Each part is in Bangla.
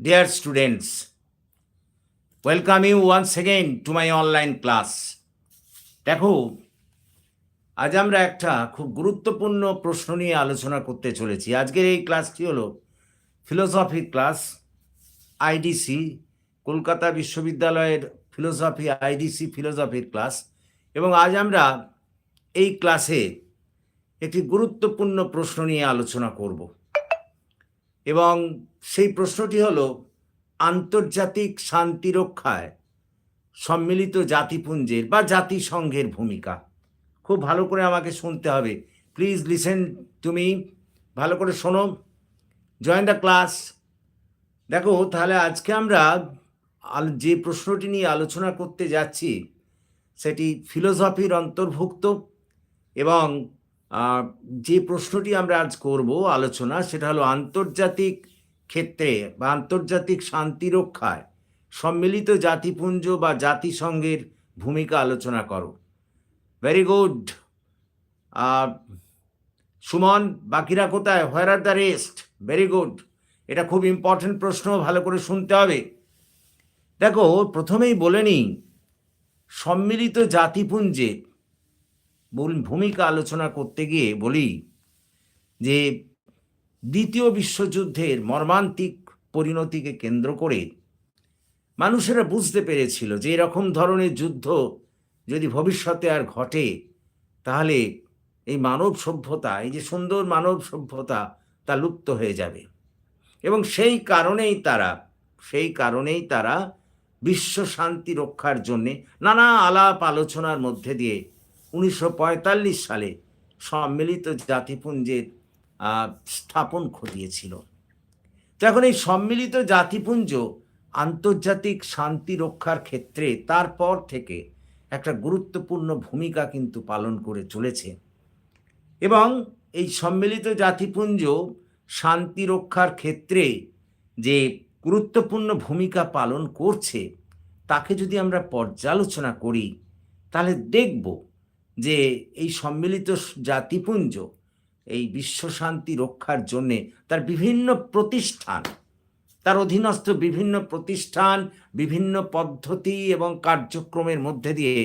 Dear students, welcome you once again to my online class. দেখো আজ আমরা একটা খুব গুরুত্বপূর্ণ প্রশ্ন নিয়ে আলোচনা করতে চলেছি। আজকের এই ক্লাসটি হলো ফিলোসফি ক্লাস আইডিসি কলকাতা বিশ্ববিদ্যালয়ের ফিলোসফি আইডিসি ফিলোসফির ক্লাস এবং আজ আমরা এই ক্লাসে একটি গুরুত্বপূর্ণ প্রশ্ন নিয়ে আলোচনা করব। এবং সেই প্রশ্নটি হলো, আন্তর্জাতিক শান্তি রক্ষায় সম্মিলিত জাতিপুঞ্জের বা জাতিসংঘের ভূমিকা। খুব ভালো করে আমাকে শুনতে হবে। প্লিজ লিসেন তুমি ভালো করে শোনো। জয়েন দ্য ক্লাস দেখো, তাহলে আজকে আমরা যে প্রশ্নটি নিয়ে আলোচনা করতে যাচ্ছি, সেটি ফিলোসফির অন্তর্ভুক্ত এবং যে প্রশ্নটি আমরা আজ করব, আলোচনা, সেটা হলো আন্তর্জাতিক ক্ষেত্রে বা আন্তর্জাতিক শান্তি রক্ষায় সম্মিলিত জাতিপুঞ্জ বা জাতিসংঘের ভূমিকা আলোচনা করো। ভেরি গুড সুমন, বাকিরা কোথায়? Where are the rest very good এটা খুব ইম্পর্টেন্ট প্রশ্ন, ভালো করে শুনতে হবে। দেখো, প্রথমেই বলে নিই, সম্মিলিত জাতিপুঞ্জে ভূমিকা আলোচনা করতে গিয়ে বলি যে দ্বিতীয় বিশ্বযুদ্ধের মর্মান্তিক পরিণতিকে কেন্দ্র করে মানুষেরা বুঝতে পেরেছিল যে এরকম ধরনের যুদ্ধ যদি ভবিষ্যতে আর ঘটে, তাহলে এই মানব সভ্যতা, এই যে সুন্দর মানব সভ্যতা, তা লুপ্ত হয়ে যাবে। এবং সেই কারণেই তারা, সেই কারণেই তারা বিশ্ব শান্তি রক্ষার জন্যে নানা আলাপ আলোচনার মধ্যে দিয়ে উনিশশো পঁয়তাল্লিশ সালে সম্মিলিত জাতিপুঞ্জের স্থাপন ঘটিয়েছিল তো এখন এই সম্মিলিত জাতিপুঞ্জ আন্তর্জাতিক শান্তি রক্ষার ক্ষেত্রে তারপর থেকে একটা গুরুত্বপূর্ণ ভূমিকা কিন্তু পালন করে চলেছে। এবং এই সম্মিলিত জাতিপুঞ্জ শান্তি রক্ষার ক্ষেত্রে যে গুরুত্বপূর্ণ ভূমিকা পালন করছে, তাকে যদি আমরা পর্যালোচনা করি, তাহলে দেখব যে এই সম্মিলিত জাতিপুঞ্জ এই বিশ্ব শান্তি রক্ষার জন্যে তার বিভিন্ন প্রতিষ্ঠান, তার অধীনস্থ বিভিন্ন প্রতিষ্ঠান, বিভিন্ন পদ্ধতি এবং কার্যক্রমের মধ্যে দিয়ে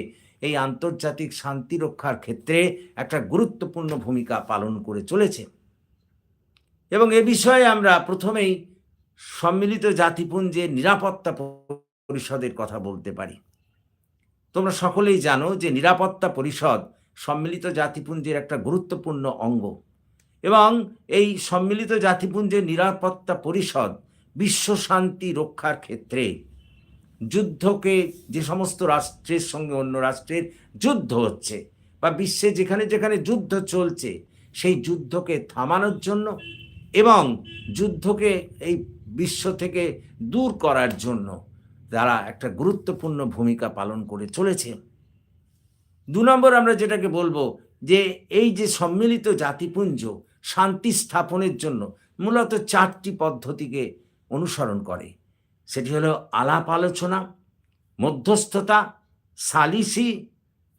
এই আন্তর্জাতিক শান্তি রক্ষার ক্ষেত্রে একটা গুরুত্বপূর্ণ ভূমিকা পালন করে চলেছে। এবং এ বিষয়ে আমরা প্রথমেই সম্মিলিত জাতিপুঞ্জের নিরাপত্তা পরিষদের কথা বলতে পারি। তোমরা সকলেই জানো যে নিরাপত্তা পরিষদ সম্মিলিত জাতিপুঞ্জের একটা গুরুত্বপূর্ণ অঙ্গ। এবং এই সম্মিলিত জাতিপুঞ্জের নিরাপত্তা পরিষদ বিশ্ব শান্তি রক্ষার ক্ষেত্রে যুদ্ধকে যে সমস্ত রাষ্ট্রের সঙ্গে অন্য রাষ্ট্রের যুদ্ধ হচ্ছে বা বিশ্বে যেখানে যেখানে যুদ্ধ চলছে, সেই যুদ্ধকে থামানোর জন্য এবং যুদ্ধকে এই বিশ্ব থেকে দূর করার জন্য তারা একটা গুরুত্বপূর্ণ ভূমিকা পালন করে চলেছে। দু নম্বর আমরা যেটাকে বলব যে, এই যে সম্মিলিত জাতিপুঞ্জ শান্তি স্থাপনের জন্য মূলত চারটি পদ্ধতিকে অনুসরণ করে। সেটি হলো আলাপ আলোচনা, মধ্যস্থতা, সালিসি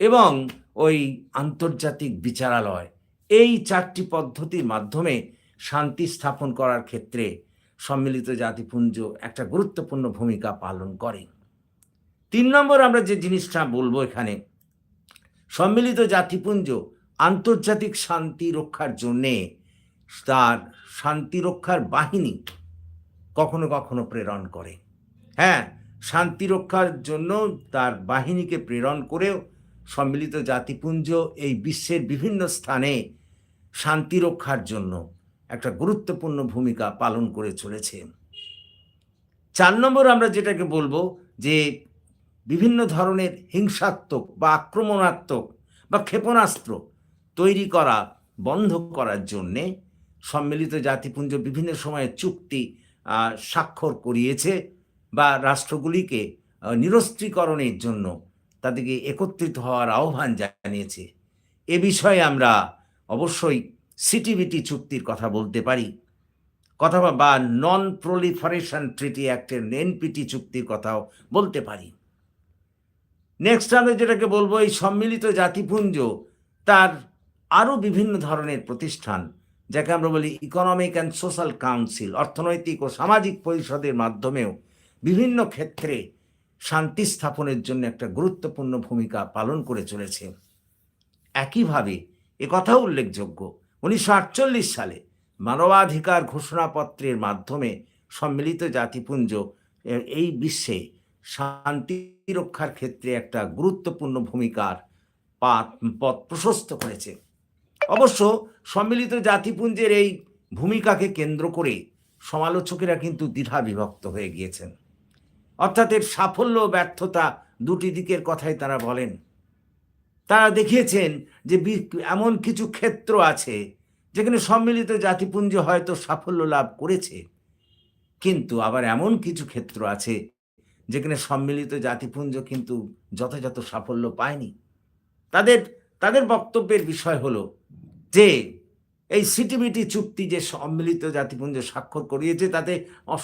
এবং ওই আন্তর্জাতিক বিচারালয়। এই চারটি পদ্ধতির মাধ্যমে শান্তি স্থাপন করার ক্ষেত্রে সম্মিলিত জাতিপুঞ্জ একটা গুরুত্বপূর্ণ ভূমিকা পালন করে। তিন নম্বর আমরা যে জিনিসটা বলব এখানে, সম্মিলিত জাতিপুঞ্জ আন্তর্জাতিক শান্তি রক্ষার জন্যে তার শান্তি রক্ষার বাহিনী কখনো কখনো প্রেরণ করে। হ্যাঁ শান্তি রক্ষার জন্য তার বাহিনীকে প্রেরণ করেও সম্মিলিত জাতিপুঞ্জ এই বিশ্বের বিভিন্ন স্থানে শান্তি রক্ষার জন্য একটা গুরুত্বপূর্ণ ভূমিকা পালন করে চলেছে। চার নম্বর আমরা যেটাকে বলব যে বিভিন্ন ধরনের হিংসাত্মক বা আক্রমণাত্মক বা ক্ষেপণাস্ত্র তৈরি করা, বন্ধ করার জন্যে সম্মিলিত জাতিপুঞ্জ বিভিন্ন সময়ে চুক্তি স্বাক্ষর করিয়েছে বা রাষ্ট্রগুলিকে নিরস্ত্রীকরণের জন্য তাদেরকে একত্রিত হওয়ার আহ্বান জানিয়েছে। এ বিষয়ে আমরা অবশ্যই সিটিবিটি চুক্তির কথা বলতে পারি। কথা বা- নন প্রলিফারেশন ট্রিটি অ্যাক্টের এনপিটি চুক্তির কথাও বলতে পারি। নেক্সট আমরা যেটাকে বলব, এই সম্মিলিত জাতিপুঞ্জ, তার আরও বিভিন্ন ধরনের প্রতিষ্ঠান, যাকে আমরা বলি ইকোনমিক অ্যান্ড সোশ্যাল কাউন্সিল অর্থনৈতিক ও সামাজিক পরিষদের মাধ্যমেও বিভিন্ন ক্ষেত্রে শান্তি স্থাপনের জন্য একটা গুরুত্বপূর্ণ ভূমিকা পালন করে চলেছে। একইভাবে একথাও উল্লেখযোগ্য উনিশশো আটচল্লিশ সালে মানবাধিকার ঘোষণাপত্রের মাধ্যমে সম্মিলিত জাতিপুঞ্জ এই বিশ্বে শান্তি রক্ষার ক্ষেত্রে একটা গুরুত্বপূর্ণ ভূমিকার পা- পথ প্রশস্ত করেছে। অবশ্য সম্মিলিত জাতিপুঞ্জের এই ভূমিকাকে কেন্দ্র করে সমালোচকেরা কিন্তু দ্বিধা বিভক্ত হয়ে গিয়েছেন। অর্থাৎ এর সাফল্য ব্যর্থতা দুটি দিকের কথাই তারা বলেন। তারা দেখিয়েছেন যে এমন কিছু ক্ষেত্র আছে যেখানে সম্মিলিত জাতিপুঞ্জ হয়তো সাফল্য লাভ করেছে। কিন্তু আবার এমন কিছু ক্ষেত্র আছে যেখানে সম্মিলিত জাতিপুঞ্জ কিন্তু যথাযথ সাফল্য পায়নি। তাদের তাদের বক্তব্যের বিষয় হলো যে এই সিটিবিটি চুক্তি যে সম্মিলিত জাতিপুঞ্জ স্বাক্ষর করিয়েছে, তাতে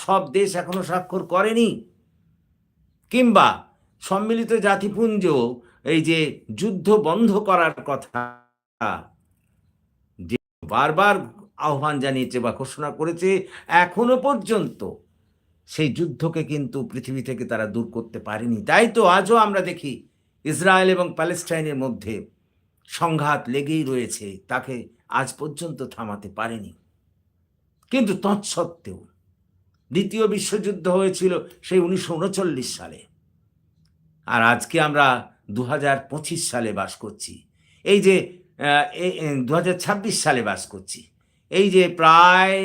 সব দেশ এখনও স্বাক্ষর করেনি। কিংবা সম্মিলিত জাতিপুঞ্জ এই যে যুদ্ধ বন্ধ করার কথা, যে বারবার আহ্বান জানিয়েছে বা ঘোষণা করেছে, এখনও পর্যন্ত সেই যুদ্ধকে কিন্তু পৃথিবী থেকে তারা দূর করতে পারেনি। তাই তো আজও আমরা দেখি ইসরায়েল এবং প্যালেস্টাইনের মধ্যে সংঘাত লেগেই রয়েছে, তাকে আজ পর্যন্ত থামাতে পারেনি। কিন্তু তৎসত্ত্বেও দ্বিতীয় বিশ্বযুদ্ধ হয়েছিল সেই উনিশশো উনচল্লিশ সালে। আর আজকে আমরা দু হাজার পঁচিশ সালে বাস করছি। এই যে দু হাজার ছাব্বিশ সালে বাস করছি। এই যে প্রায়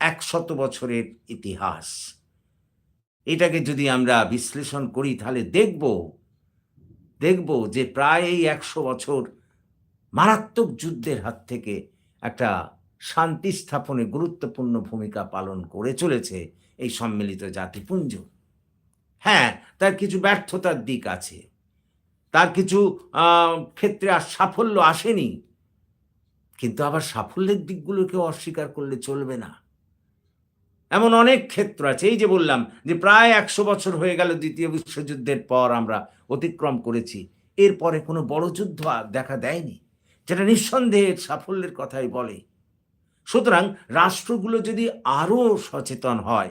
একশত বছরের ইতিহাস। এটাকে যদি আমরা বিশ্লেষণ করি, তাহলে দেখব দেখব যে প্রায় এই একশো বছর মারাত্মক যুদ্ধের হাত থেকে একটা শান্তি স্থাপনে গুরুত্বপূর্ণ ভূমিকা পালন করে চলেছে এই সম্মিলিত জাতিপুঞ্জ। হ্যাঁ তার কিছু ব্যর্থতার দিক আছে। তার কিছু ক্ষেত্রে আর সাফল্য আসেনি। কিন্তু আবার সাফল্যের দিকগুলোকেও অস্বীকার করলে চলবে না। এমন অনেক ক্ষেত্র আছে। এই যে বললাম যে প্রায় একশো বছর হয়ে গেল দ্বিতীয় বিশ্বযুদ্ধের পর আমরা অতিক্রম করেছি। এরপরে কোনো বড় যুদ্ধ দেখা দেয়নি, যেটা নিঃসন্দেহে সাফল্যের কথাই বলে। সুতরাং রাষ্ট্রগুলো যদি আরও সচেতন হয়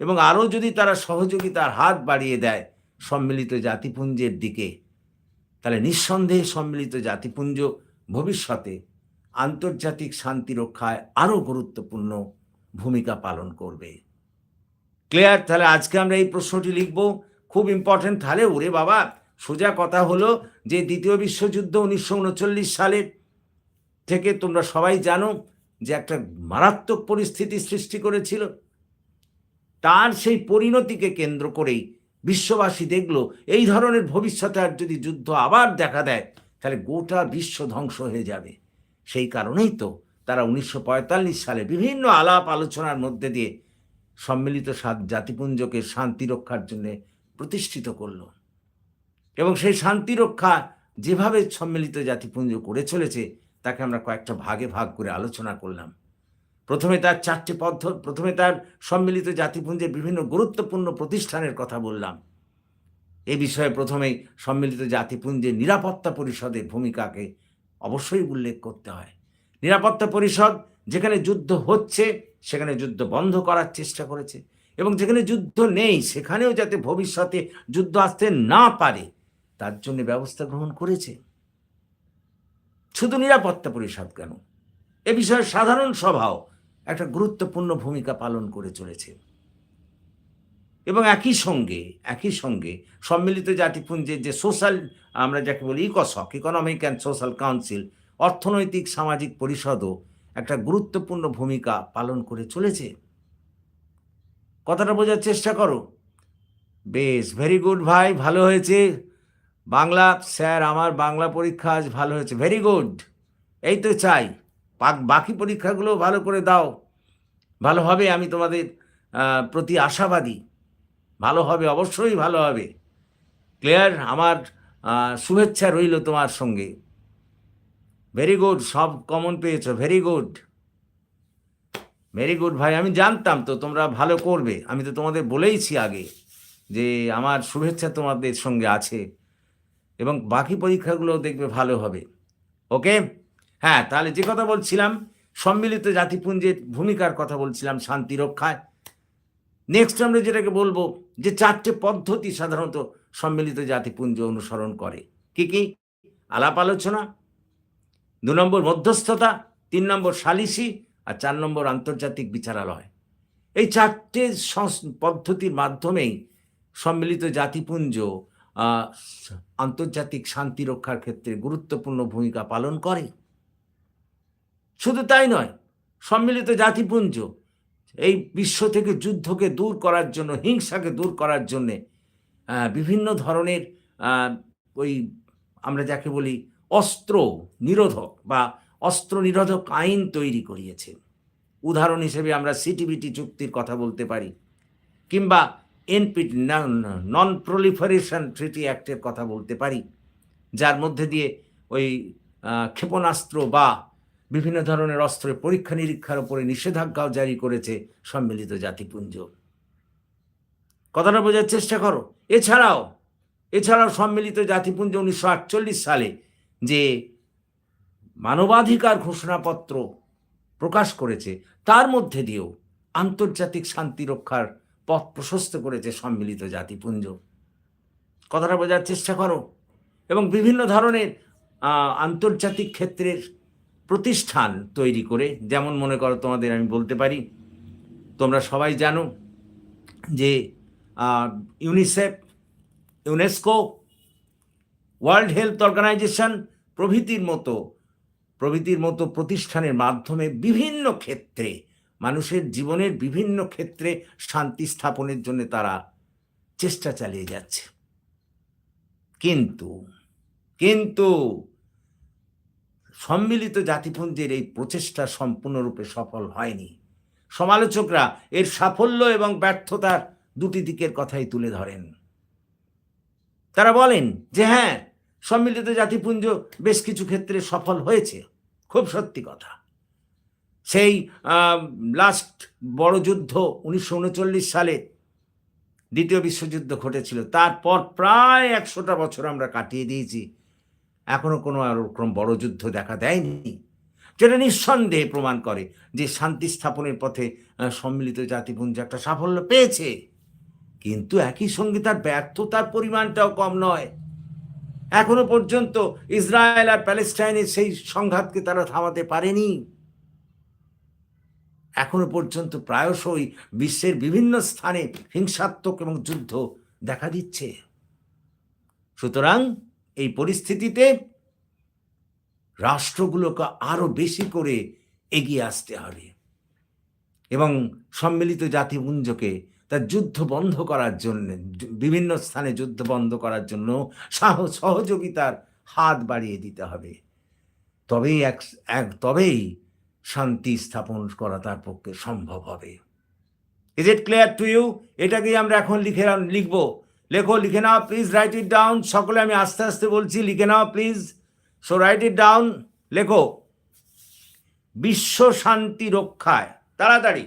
এবং আরও যদি তারা সহযোগিতার হাত বাড়িয়ে দেয় সম্মিলিত জাতিপুঞ্জের দিকে তাহলে নিঃসন্দেহে সম্মিলিত জাতিপুঞ্জ ভবিষ্যতে আন্তর্জাতিক শান্তি রক্ষায় আরও গুরুত্বপূর্ণ ভূমিকা পালন করবে। ক্লিয়ার? তাহলে আজকে আমরা এই প্রশ্নটি লিখব। খুব ইম্পর্টেন্ট তাহলে ওরে বাবা, সোজা কথা হলো যে দ্বিতীয় বিশ্বযুদ্ধ উনিশশো উনচল্লিশ সালের থেকে তোমরা সবাই জানো যে একটা মারাত্মক পরিস্থিতি সৃষ্টি করেছিল। তার সেই পরিণতিকে কেন্দ্র করেই বিশ্ববাসী দেখল, এই ধরনের ভবিষ্যতে আর যদি যুদ্ধ আবার দেখা দেয়, তাহলে গোটা বিশ্ব ধ্বংস হয়ে যাবে। সেই কারণেই তো তারা উনিশশো পঁয়তাল্লিশ সালে বিভিন্ন আলাপ আলোচনার মধ্যে দিয়ে সম্মিলিত সা- জাতিপুঞ্জকে শান্তি রক্ষার জন্য প্রতিষ্ঠিত করল। এবং সেই শান্তি রক্ষা যেভাবে সম্মিলিত জাতিপুঞ্জ করে চলেছে, তাকে আমরা কয়েকটা ভাগে ভাগ করে আলোচনা করলাম। প্রথমে তার চারটি পদ্ধ, প্রথমে তার সম্মিলিত জাতিপুঞ্জের বিভিন্ন গুরুত্বপূর্ণ প্রতিষ্ঠানের কথা বললাম। এ বিষয়ে প্রথমেই সম্মিলিত জাতিপুঞ্জের নিরাপত্তা পরিষদের ভূমিকাকে অবশ্যই উল্লেখ করতে হয়। নিরাপত্তা পরিষদ যেখানে যুদ্ধ হচ্ছে, সেখানে যুদ্ধ বন্ধ করার চেষ্টা করেছে এবং যেখানে যুদ্ধ নেই, সেখানেও যাতে ভবিষ্যতে যুদ্ধ আসতে না পারে, তার জন্য ব্যবস্থা গ্রহণ করেছে। শুধু নিরাপত্তা পরিষদ কেন? এ বিষয়ে সাধারণ সভাও একটা গুরুত্বপূর্ণ ভূমিকা পালন করে চলেছে। এবং একই সঙ্গে একই সঙ্গে সম্মিলিত জাতিপুঞ্জের যে সোশ্যাল, আমরা যাকে বলি ইকসক, ইকোনমিক অ্যান্ড সোশ্যাল কাউন্সিল, অর্থনৈতিক সামাজিক পরিষদও একটা গুরুত্বপূর্ণ ভূমিকা পালন করে চলেছে। কথাটা বোঝার চেষ্টা করো। বেশ, ভেরি গুড ভাই, ভালো হয়েছে। বাংলা, স্যার, আমার বাংলা পরীক্ষা আজ ভালো হয়েছে। ভেরি গুড, এই তো চাই। বাক- পরীক্ষাগুলো ভালো করে দাও। ভালো হবে, আমি তোমাদের প্রতি আশাবাদী। ভালো হবে, অবশ্যই ভালো হবে। ক্লিয়ার, আমার শুভেচ্ছা রইল তোমার সঙ্গে। ভেরি গুড সব কমন পেয়েছ ভেরি গুড ভেরি গুড ভাই, আমি জানতাম তো, তোমরা ভালো করবে। আমি তো তোমাদের বলেইছি আগে যে, আমার শুভেচ্ছা তোমাদের সঙ্গে আছে। এবং বাকি পরীক্ষাগুলো দেখবে ভালো হবে। ওকে হ্যাঁ তাহলে যে কথা বলছিলাম, সম্মিলিত জাতিপুঞ্জের ভূমিকার কথা বলছিলাম, শান্তি রক্ষায়। নেক্সট আমরা যেটাকে বলব, যে চারটে পদ্ধতি সাধারণত সম্মিলিত জাতিপুঞ্জ অনুসরণ করে। কি কি? আলাপ আলোচনা, দু নম্বর মধ্যস্থতা, তিন নম্বর সালিসি, আর চার নম্বর আন্তর্জাতিক বিচারালয়। এই চারটে পদ্ধতির মাধ্যমেই সম্মিলিত জাতিপুঞ্জ আন্তর্জাতিক শান্তি রক্ষার ক্ষেত্রে গুরুত্বপূর্ণ ভূমিকা পালন করে। শুধু তাই নয়, সম্মিলিত জাতিপুঞ্জ, এই বিশ্ব থেকে যুদ্ধকে দূর করার জন্য, হিংসাকে দূর করার জন্যে বিভিন্ন ধরনের ওই আমরা যাকে বলি অস্ত্র নিরোধক বা অস্ত্র নিরোধক আইন তৈরি করিয়েছে। উদাহরণ হিসেবে আমরা সিটিবিটি চুক্তির কথা বলতে পারি, কিংবা এনপিটি নন প্রলিফারেশন ট্রিটি অ্যাক্টের কথা বলতে পারি, যার মধ্যে দিয়ে ওই ক্ষেপণাস্ত্র বা বিভিন্ন ধরনের অস্ত্রের পরীক্ষা নিরীক্ষার উপরে নিষেধাজ্ঞাও জারি করেছে সম্মিলিত জাতিপুঞ্জ। কথাটা বোঝার চেষ্টা করো। এছাড়াও এছাড়াও সম্মিলিত জাতিপুঞ্জ উনিশশো আটচল্লিশ সালে যে মানবাধিকার ঘোষণাপত্র প্রকাশ করেছে, তার মধ্যে দিয়েও আন্তর্জাতিক শান্তি রক্ষার পথ প্রশস্ত করেছে সম্মিলিত জাতিপুঞ্জ। কথাটা বোঝার চেষ্টা করো। এবং বিভিন্ন ধরনের আন্তর্জাতিক ক্ষেত্রের প্রতিষ্ঠান তৈরি করে, যেমন মনে করো তোমাদের আমি বলতে পারি, তোমরা সবাই জানো যে UNICEF UNESCO world health organisation প্রভৃতির মতো প্রভৃতির মতো প্রতিষ্ঠানের মাধ্যমে বিভিন্ন ক্ষেত্রে, মানুষের জীবনের বিভিন্ন ক্ষেত্রে শান্তি স্থাপনের জন্য তারা চেষ্টা চালিয়ে যাচ্ছে। কিন্তু কিন্তু সম্মিলিত জাতিপুঞ্জের এই প্রচেষ্টা সম্পূর্ণরূপে সফল হয়নি। সমালোচকরা এর সাফল্য এবং ব্যর্থতার দুটি দিকের কথাই তুলে ধরেন। তারা বলেন যে হ্যাঁ সম্মিলিত জাতিপুঞ্জ বেশ কিছু ক্ষেত্রে সফল হয়েছে। খুব সত্যি কথা। সেই লাস্ট বড় যুদ্ধ উনিশশো উনচল্লিশ সালে দ্বিতীয় বিশ্বযুদ্ধ ঘটেছিল। তারপর প্রায় একশোটা বছর আমরা কাটিয়ে দিয়েছি। এখনও কোনো ওরকম বড় যুদ্ধ দেখা দেয়নি। যেটা নিঃসন্দেহে প্রমাণ করে যে শান্তি স্থাপনের পথে সম্মিলিত জাতিপুঞ্জ একটা সাফল্য পেয়েছে। কিন্তু একই সঙ্গে তার ব্যর্থতার পরিমাণটাও কম নয়। এখনও পর্যন্ত ইসরায়েল আর প্যালেস্টাইনের সেই সংঘাতকে তারা থামাতে পারেনি। এখনও পর্যন্ত প্রায়শই বিশ্বের বিভিন্ন স্থানে হিংসাত্মক এবং যুদ্ধ দেখা দিচ্ছে। সুতরাং এই পরিস্থিতিতে রাষ্ট্রগুলোকে আরও বেশি করে এগিয়ে আসতে হবে। এবং সম্মিলিত জাতিপুঞ্জকে তার যুদ্ধ বন্ধ করার জন্য, বিভিন্ন স্থানে যুদ্ধ বন্ধ করার জন্য সাহ- সহযোগিতার হাত বাড়িয়ে দিতে হবে। তবেই এক এক, তবেই শান্তি স্থাপন করা তার পক্ষে সম্ভব হবে। Is it clear to you এটাকেই আমরা এখন লিখে, লিখব। লেখো, লিখে নাও প্লিজ রাইট ইট ডাউন সকলে আমি আস্তে আস্তে বলছি, লিখে নাও please so write it down লেখো। বিশ্ব শান্তি রক্ষায়, তাড়াতাড়ি।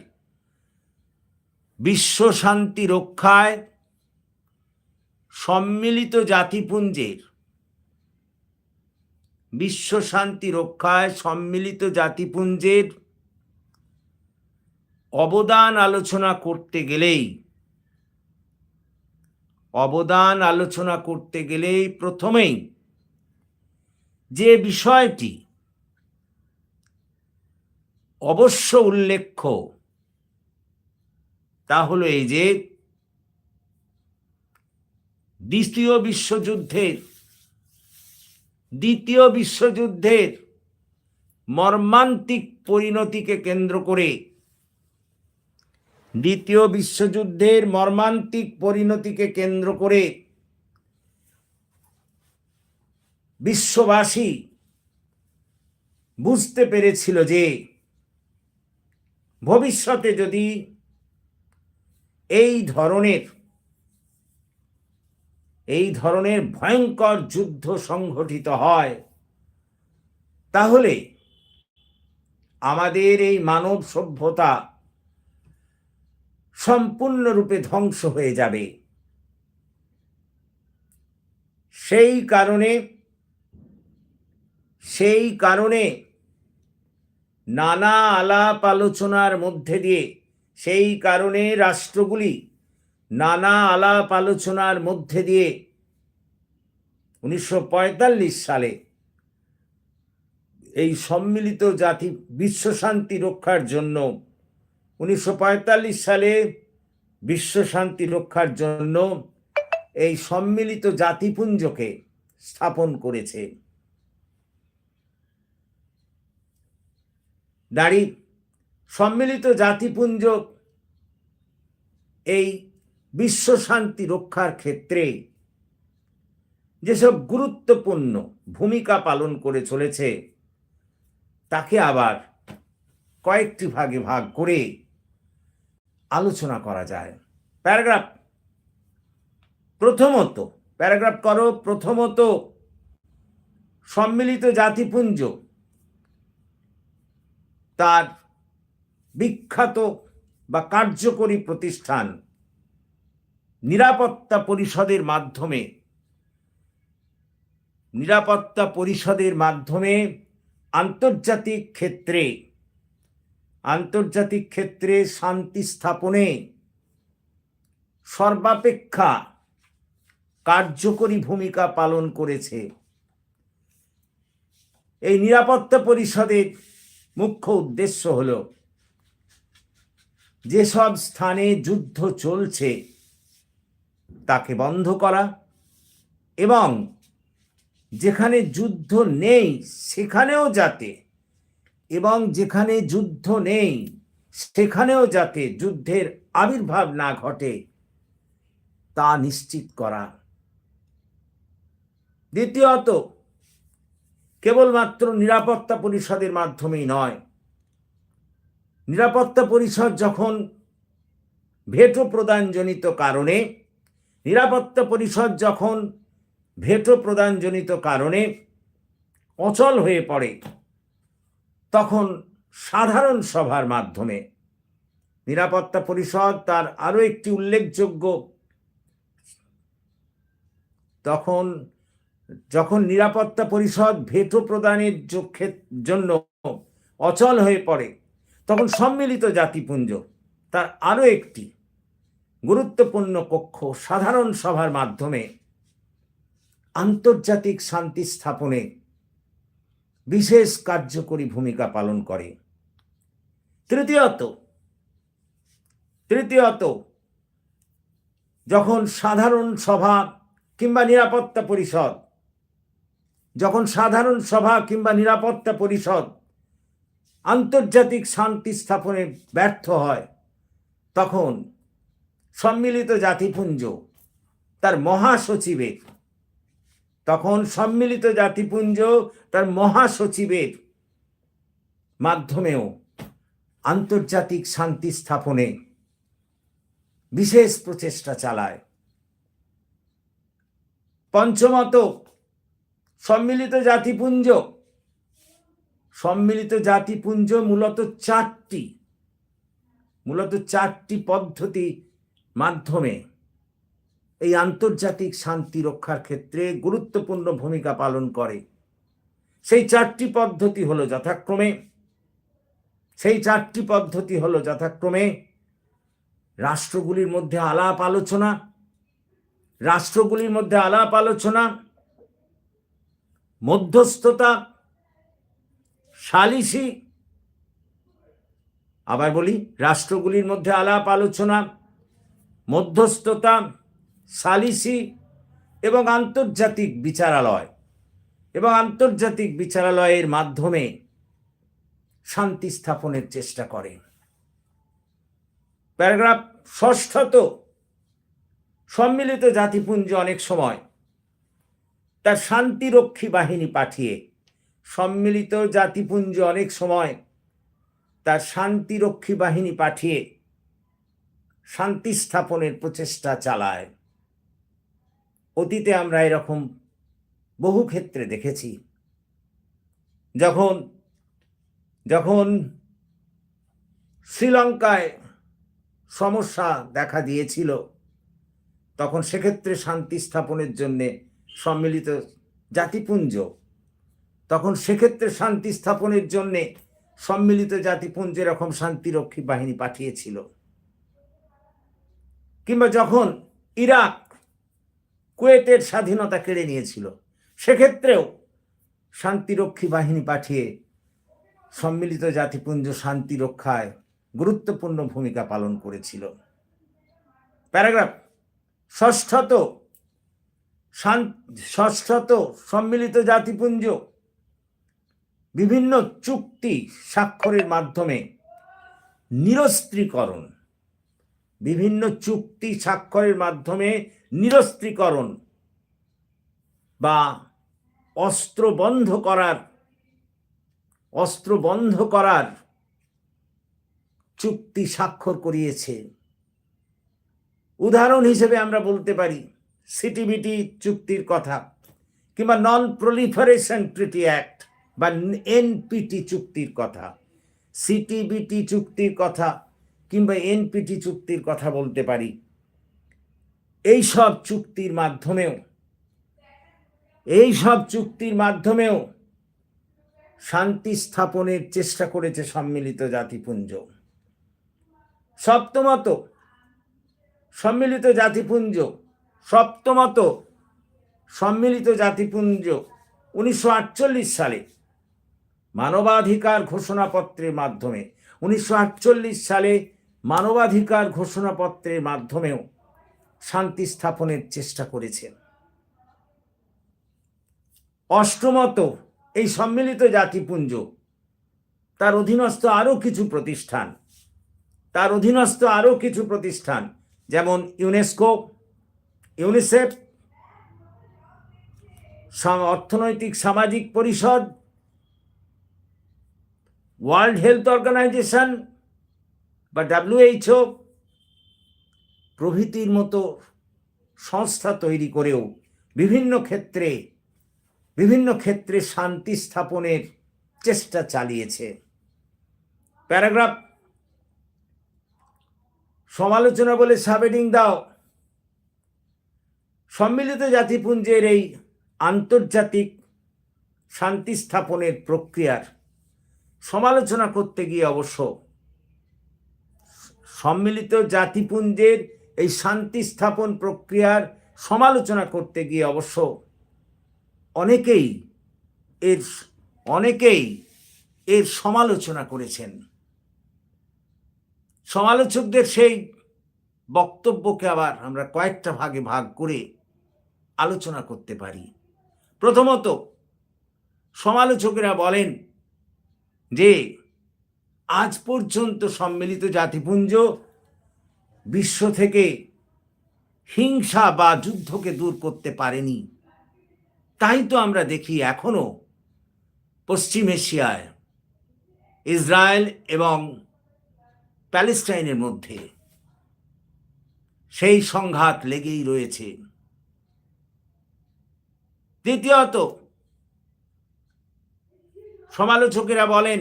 বিশ্ব শান্তি রক্ষায় সম্মিলিত জাতিপুঞ্জের। বিশ্ব শান্তি রক্ষায় সম্মিলিত জাতিপুঞ্জের অবদান আলোচনা করতে গেলেই অবদান আলোচনা করতে গেলেই প্রথমেই যে বিষয়টি অবশ্য উল্লেখ্য, তা হলো এই যে দ্বিতীয় বিশ্বযুদ্ধের দ্বিতীয় বিশ্বযুদ্ধের মর্মান্তিক পরিণতিকে কেন্দ্র করে দ্বিতীয় বিশ্বযুদ্ধের মর্মান্তিক পরিণতিকে কেন্দ্র করে বিশ্ববাসী বুঝতে পেরেছিল যে ভবিষ্যতে যদি এই ধরনের এই ধরনের ভয়ঙ্কর যুদ্ধ সংঘটিত হয়, তাহলে আমাদের এই মানব সভ্যতা সম্পূর্ণরূপে ধ্বংস হয়ে যাবে। সেই কারণে সেই কারণে নানা আলাপ আলোচনার মধ্যে দিয়ে, সেই কারণে রাষ্ট্রগুলি নানা আলাপ আলোচনার মধ্যে দিয়ে উনিশশো পঁয়তাল্লিশ সালে এই সম্মিলিত জাতি বিশ্বশান্তি রক্ষার জন্য উনিশশো পঁয়তাল্লিশ সালে বিশ্বশান্তি রক্ষার জন্য এই সম্মিলিত জাতিপুঞ্জকে স্থাপন করেছে। দাঁড়ি, সম্মিলিত জাতিপুঞ্জ এই বিশ্ব শান্তি রক্ষার ক্ষেত্রে যেসব গুরুত্বপূর্ণ ভূমিকা পালন করে চলেছে, তাকে আবার কয়েকটি ভাগে ভাগ করে আলোচনা করা যায়। প্যারাগ্রাফ। প্রথমত, প্যারাগ্রাফ করো, প্রথমত সম্মিলিত জাতিপুঞ্জ। তার বিখ্যাত বা কার্যকরী প্রতিষ্ঠান নিরাপত্তা পরিষদের মাধ্যমে, নিরাপত্তা পরিষদের মাধ্যমে আন্তর্জাতিক ক্ষেত্রে আন্তর্জাতিক ক্ষেত্রে শান্তি স্থাপনে সর্বাপেক্ষা কার্যকরী ভূমিকা পালন করেছে। এই নিরাপত্তা পরিষদের মুখ্য উদ্দেশ্য হল যেসব স্থানে যুদ্ধ চলছে তাকে বন্ধ করা এবং যেখানে যুদ্ধ নেই সেখানেও যাতে এবং যেখানে যুদ্ধ নেই, সেখানেও যাতে যুদ্ধের আবির্ভাব না ঘটে, তা নিশ্চিত করা। দ্বিতীয়ত, কেবলমাত্র নিরাপত্তা পরিষদের মাধ্যমেই নয়। নিরাপত্তা পরিষদ যখন ভেটো প্রদানজনিত কারণে, নিরাপত্তা পরিষদ যখন ভেটো প্রদানজনিত কারণে অচল হয়ে পড়ে তখন সাধারণ সভার মাধ্যমে নিরাপত্তা পরিষদ তার আরও একটি উল্লেখযোগ্য তখন যখন নিরাপত্তা পরিষদ ভেটো প্রদানের জন্য অচল হয়ে পড়ে, তখন সম্মিলিত জাতিপুঞ্জ তার আরও একটি গুরুত্বপূর্ণ কক্ষ সাধারণ সভার মাধ্যমে আন্তর্জাতিক শান্তি স্থাপনে বিশেষ কার্যকরী ভূমিকা পালন করে। তৃতীয়ত তৃতীয়ত, যখন সাধারণ সভা কিংবা নিরাপত্তা পরিষদ, যখন সাধারণ সভা কিংবা নিরাপত্তা পরিষদ আন্তর্জাতিক শান্তি স্থাপনে ব্যর্থ হয়, তখন সম্মিলিত জাতিপুঞ্জ তার মহাসচিবের তখন সম্মিলিত জাতিপুঞ্জ তার মহাসচিবের মাধ্যমেও আন্তর্জাতিক শান্তি স্থাপনে বিশেষ প্রচেষ্টা চালায়। পঞ্চমত, সম্মিলিত জাতিপুঞ্জ। সম্মিলিত জাতিপুঞ্জ মূলত চারটি মূলত চারটি পদ্ধতি মাধ্যমে এই আন্তর্জাতিক শান্তি রক্ষার ক্ষেত্রে গুরুত্বপূর্ণ ভূমিকা পালন করে। সেই চারটি পদ্ধতি হলো যথাক্রমে, সেই চারটি পদ্ধতি হলো যথাক্রমে রাষ্ট্রগুলির মধ্যে আলাপ আলোচনা, রাষ্ট্রগুলির মধ্যে আলাপ আলোচনা, মধ্যস্থতা, সালিসি, আবার বলি রাষ্ট্রগুলির মধ্যে আলাপ আলোচনা, মধ্যস্থতা সালিসি এবং আন্তর্জাতিক বিচারালয় এবং আন্তর্জাতিক বিচারালয়ের মাধ্যমে শান্তি স্থাপনের চেষ্টা করে। প্যারাগ্রাফ ষষ্ঠত সম্মিলিত জাতিপুঞ্জ অনেক সময় তার শান্তিরক্ষী বাহিনী পাঠিয়ে সম্মিলিত জাতিপুঞ্জ অনেক সময় তার শান্তিরক্ষী বাহিনী পাঠিয়ে শান্তি স্থাপনের প্রচেষ্টা চালায়। অতীতে আমরা এরকম বহু ক্ষেত্রে দেখেছি। যখন যখন শ্রীলঙ্কায় সমস্যা দেখা দিয়েছিল, তখন সেক্ষেত্রে শান্তি স্থাপনের জন্যে সম্মিলিত জাতিপুঞ্জ, তখন সেক্ষেত্রে শান্তি স্থাপনের জন্যে সম্মিলিত জাতিপুঞ্জ এরকম শান্তিরক্ষী বাহিনী পাঠিয়েছিল। কিংবা যখন ইরাক কুয়েতের স্বাধীনতা কেড়ে নিয়েছিল। সেক্ষেত্রেও শান্তিরক্ষী বাহিনী পাঠিয়ে সম্মিলিত জাতিপুঞ্জ শান্তি রক্ষায় গুরুত্বপূর্ণ ভূমিকা পালন করেছিল। প্যারাগ্রাফ, ষষ্ঠত ষষ্ঠত সম্মিলিত জাতিপুঞ্জ বিভিন্ন চুক্তি স্বাক্ষরের মাধ্যমে নিরস্ত্রীকরণ বিভিন্ন চুক্তি স্বাক্ষরের মাধ্যমে নিরস্ত্রীকরণ বা অস্ত্র বন্ধ করার, অস্ত্র বন্ধ করার চুক্তি স্বাক্ষর করিয়েছে। উদাহরণ হিসেবে আমরা বলতে পারি সিটিবিটি চুক্তির কথা কিংবা নন প্রলিফারেশন ট্রিটি অ্যাক্ট বা এনপিটি চুক্তির কথা। সিটিবিটি চুক্তির কথা কিংবা এনপিটি চুক্তির কথা বলতে পারি। এই সব চুক্তির মাধ্যমেও, এই সব চুক্তির মাধ্যমেও শান্তি স্থাপনের চেষ্টা করেছে সম্মিলিত জাতিপুঞ্জ। সপ্তমত, সম্মিলিত জাতিপুঞ্জ, সপ্তমত, সম্মিলিত জাতিপুঞ্জ উনিশশো আটচল্লিশ সালে মানবাধিকার ঘোষণাপত্রের মাধ্যমে, উনিশশো আটচল্লিশ সালে মানবাধিকার ঘোষণাপত্রের মাধ্যমেও শান্তি স্থাপনের চেষ্টা করেছেন। অষ্টমত, এই সম্মিলিত জাতিপুঞ্জ, তার অধীনস্থ আরও কিছু প্রতিষ্ঠান, তার অধীনস্থ আরও কিছু প্রতিষ্ঠান, যেমন ইউনেস্কো, ইউনিসেফ অর্থনৈতিক সামাজিক পরিষদ, ওয়ার্ল্ড হেলথ অর্গানাইজেশন বা ডাব্লিউএইচও প্রভৃতির মতো সংস্থা তৈরি করেও বিভিন্ন ক্ষেত্রে বিভিন্ন ক্ষেত্রে শান্তি স্থাপনের চেষ্টা চালিয়েছে। প্যারাগ্রাফ, সমালোচনা বলে সাবেডিং দাও। সম্মিলিত জাতিপুঞ্জের এই আন্তর্জাতিক শান্তি স্থাপনের প্রক্রিয়ার সমালোচনা করতে গিয়ে অবশ্য সম্মিলিত জাতিপুঞ্জের এই শান্তি স্থাপন প্রক্রিয়ার সমালোচনা করতে গিয়ে অবশ্য অনেকেই এর অনেকেই এর সমালোচনা করেছেন। সমালোচকদের সেই বক্তব্যকে আবার আমরা কয়েকটা ভাগে ভাগ করে আলোচনা করতে পারি। প্রথমত, সমালোচকেরা বলেন যে আজ পর্যন্ত সম্মিলিত জাতিপুঞ্জ বিশ্ব থেকে হিংসা বা যুদ্ধকে দূর করতে পারেনি। তাই তো আমরা দেখি এখনও পশ্চিম এশিয়ায়, ইসরায়েল এবং প্যালেস্টাইনের মধ্যে সেই সংঘাত লেগেই রয়েছে। দ্বিতীয়ত, সমালোচকেরা বলেন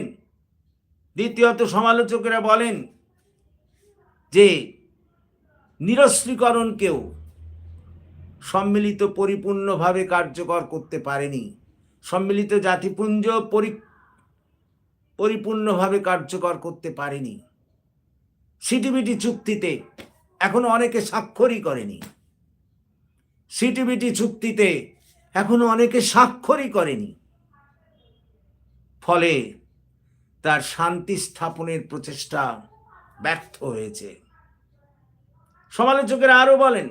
দ্বিতীয়ত সমালোচকেরা বলেন যে নিরস্ত্রীকরণকেও সম্মিলিত পরিপূর্ণভাবে কার্যকর করতে পারেনি। সম্মিলিত জাতিপুঞ্জ পরি, পরিপূর্ণভাবে কার্যকর করতে পারেনি। সিটিবিটি চুক্তিতে এখনও অনেকে স্বাক্ষরই করেনি। সিটিবিটি চুক্তিতে এখনও অনেকে স্বাক্ষরই করেনি। ফলে তার শান্তি স্থাপনের প্রচেষ্টা ব্যর্থ হয়েছে। সমালোচকেরা আরও বলেন,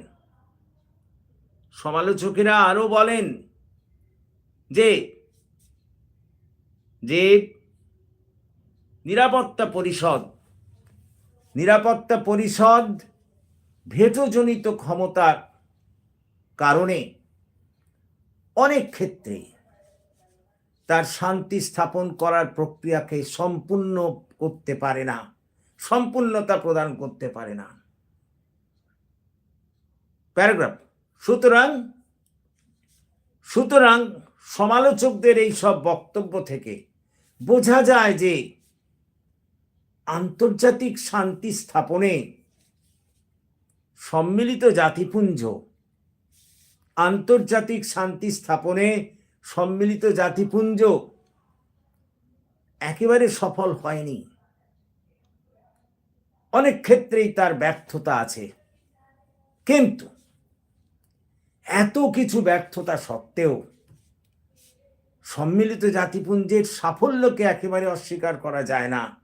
সমালোচকেরা আরও বলেন যে যে নিরাপত্তা পরিষদ নিরাপত্তা পরিষদ ভেটোজনিত ক্ষমতার কারণে অনেক ক্ষেত্রে তার শান্তি স্থাপন করার প্রক্রিয়াকে সম্পূর্ণ করতে পারে না। সম্পূর্ণতা প্রদান করতে পারে না। প্যারাগ্রাফ। সুতরাং সুতরাং সমালোচকদের এই সব বক্তব্য থেকে বোঝা যায় যে আন্তর্জাতিক শান্তি স্থাপনে সম্মিলিত জাতিপুঞ্জ আন্তর্জাতিক শান্তি স্থাপনে সম্মিলিত জাতিপুঞ্জ একেবারে সফল হয়নি। অনেক ক্ষেত্রেই তার ব্যর্থতা আছে। কিন্তু এত কিছু ব্যর্থতা সত্ত্বেও সম্মিলিত জাতিপুঞ্জের সাফল্যকে একেবারে অস্বীকার করা যায় না।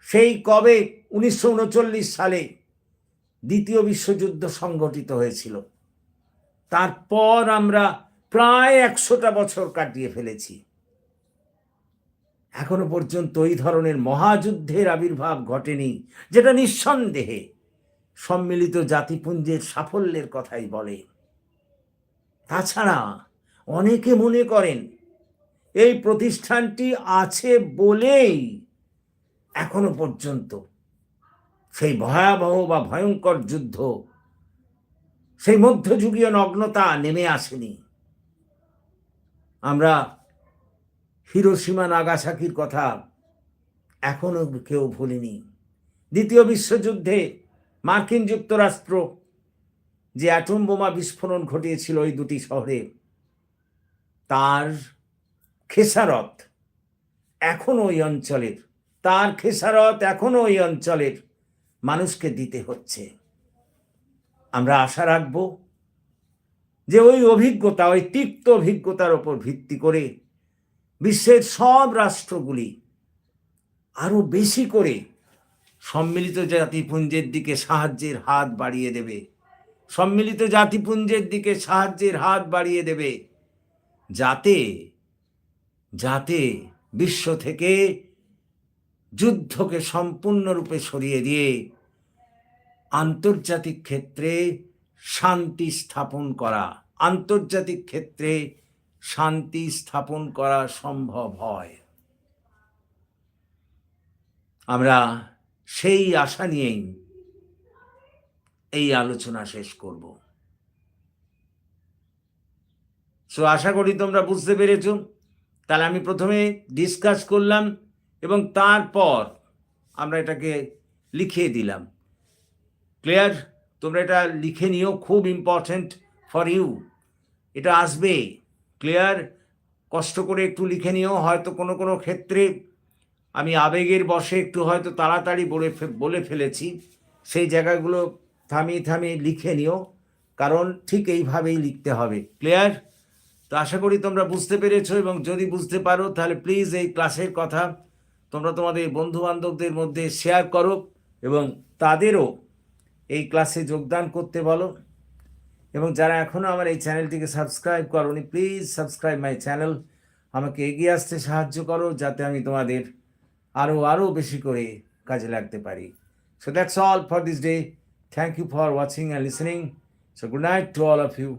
সেই কবে উনিশশো উনচল্লিশ সালে দ্বিতীয় বিশ্বযুদ্ধ সংগঠিত হয়েছিল। তারপর আমরা প্রায় একশোটা বছর কাটিয়ে ফেলেছি। এখনও পর্যন্ত এই ধরনের মহাযুদ্ধের আবির্ভাব ঘটেনি, যেটা নিঃসন্দেহে সম্মিলিত জাতিপুঞ্জের সাফল্যের কথাই বলে। তাছাড়া অনেকে মনে করেন, এই প্রতিষ্ঠানটি আছে বলেই এখনও পর্যন্ত সেই ভয়াবহ বা ভয়ঙ্কর যুদ্ধ সেই মধ্যযুগীয় নগ্নতা নেমে আসেনি। আমরা হিরোসীমা নাগাসাকির কথা এখনও কেউ ভুলিনি। দ্বিতীয় বিশ্বযুদ্ধে মার্কিন যুক্তরাষ্ট্র যে অ্যাটম বোমা বিস্ফোরণ ঘটিয়েছিল ওই দুটি শহরে, তার খেসারত এখনও ওই অঞ্চলের, তার খেসারত এখনও ওই অঞ্চলের মানুষকে দিতে হচ্ছে। আমরা আশা রাখব যে ওই অভিজ্ঞতা, ওই তিক্ত অভিজ্ঞতার ওপর ভিত্তি করে বিশ্বের সব রাষ্ট্রগুলি আরও বেশি করে সম্মিলিত জাতিপুঞ্জের দিকে সাহায্যের হাত বাড়িয়ে দেবে। সম্মিলিত জাতিপুঞ্জের দিকে সাহায্যের হাত বাড়িয়ে দেবে যাতে যাতে বিশ্ব থেকে যুদ্ধকে সম্পূর্ণরূপে সরিয়ে দিয়ে আন্তর্জাতিক ক্ষেত্রে শান্তি স্থাপন করা, আন্তর্জাতিক ক্ষেত্রে শান্তি স্থাপন করা সম্ভব হয়। আমরা সেই আশা নিয়েই এই আলোচনা শেষ করব। সো আশা করি তোমরা বুঝতে পেরেছ। তাহলে আমি প্রথমে ডিসকাস করলাম এবং তারপর আমরা এটাকে লিখিয়ে দিলাম। ক্লিয়ার? তোমরা এটা লিখে নিও, খুব ইম্পর্ট্যান্ট ফর ইউ এটা আসবে। ক্লিয়ার? কষ্ট করে একটু লিখে নিও, হয়তো কোনো কোনো ক্ষেত্রে আমি আবেগের বশে একটু হয়তো তাড়াতাড়ি বলে বলে ফেলেছি। সেই জায়গাগুলো থামিয়ে থামিয়ে লিখে নিও, কারণ ঠিক এইভাবেই লিখতে হবে। ক্লিয়ার? তো আশা করি তোমরা বুঝতে পেরেছ এবং যদি বুঝতে পারো, তাহলে প্লিজ এই ক্লাসের কথা তোমরা তোমাদের বন্ধু বান্ধবদের মধ্যে শেয়ার করো এবং তাদেরও এই ক্লাসে যোগদান করতে বলো। এবং যারা এখনও আমার এই চ্যানেলটিকে সাবস্ক্রাইব করোনি প্লিজ সাবস্ক্রাইব মাই চ্যানেল আমাকে এগিয়ে আসতে সাহায্য করো, যাতে আমি তোমাদের আরও আরও বেশি করে কাজে লাগতে পারি। So that's all for this day thank you for watching and listening so good night to all of you